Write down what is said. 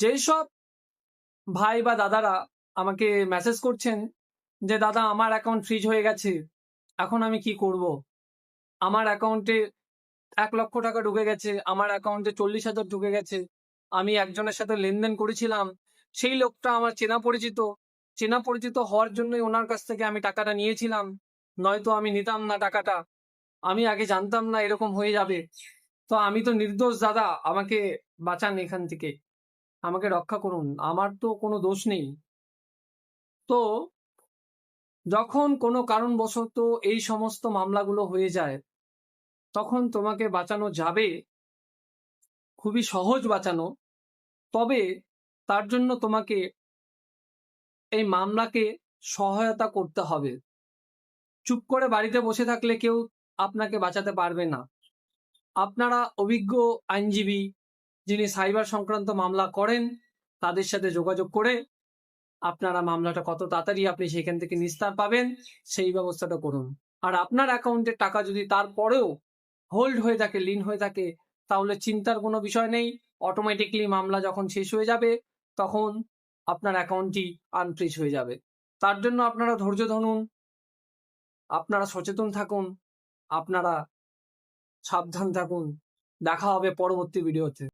যেই সব ভাই বা দাদারা আমাকে মেসেজ করছেন যে, দাদা, আমার অ্যাকাউন্ট ফ্রিজ হয়ে গেছে, এখন আমি কি করব? আমার অ্যাকাউন্টে এক লক্ষ টাকা ঢুকে গেছে, আমার অ্যাকাউন্টে চল্লিশ হাজার ঢুকে গেছে। আমি একজনের সাথে লেনদেন করেছিলাম, সেই লোকটা আমার চেনা পরিচিত। চেনা পরিচিত হওয়ার জন্যই ওনার কাছ থেকে আমি টাকাটা নিয়েছিলাম, নয়তো আমি নিতাম না টাকাটা। আমি আগে জানতাম না এরকম হয়ে যাবে। তো আমি তো নির্দোষ দাদা, আমাকে বাঁচান এখান থেকে। আমাকে রক্ষা করুন, আমার তো কোনো দোষ নেই। তো যখন কোনো কারণবশত এই সমস্ত মামলাগুলো হয়ে যায়, তখন তোমাকে বাঁচানো যাবে, খুবই সহজ বাঁচানো। তবে তার জন্য তোমাকে এই মামলাকে সহায়তা করতে হবে। চুপ করে বাড়িতে বসে থাকলে কেউ আপনাকে বাঁচাতে পারবে না। আপনারা অভিজ্ঞ আইনজীবী যিনি সাইবার সংক্রান্ত মামলা করেন, তাদের সাথে যোগাযোগ করে আপনারা মামলাটা কত তাড়াতাড়ি আপনি সেখান থেকে নিস্তার পাবেন, সেই ব্যবস্থাটা করুন। আর আপনার অ্যাকাউন্টের টাকা যদি তারপরেও হোল্ড হয়ে থাকে লিন হয়ে থাকে, তাহলে চিন্তার কোনো বিষয় নেই। অটোমেটিকলি মামলা যখন শেষ হয়ে যাবে, তখন আপনার অ্যাকাউন্টটি আনফ্রিজ হয়ে যাবে। তার জন্য আপনারা ধৈর্য ধরুন, আপনারা সচেতন থাকুন, আপনারা সাবধান থাকুন। দেখা হবে পরবর্তী ভিডিওতে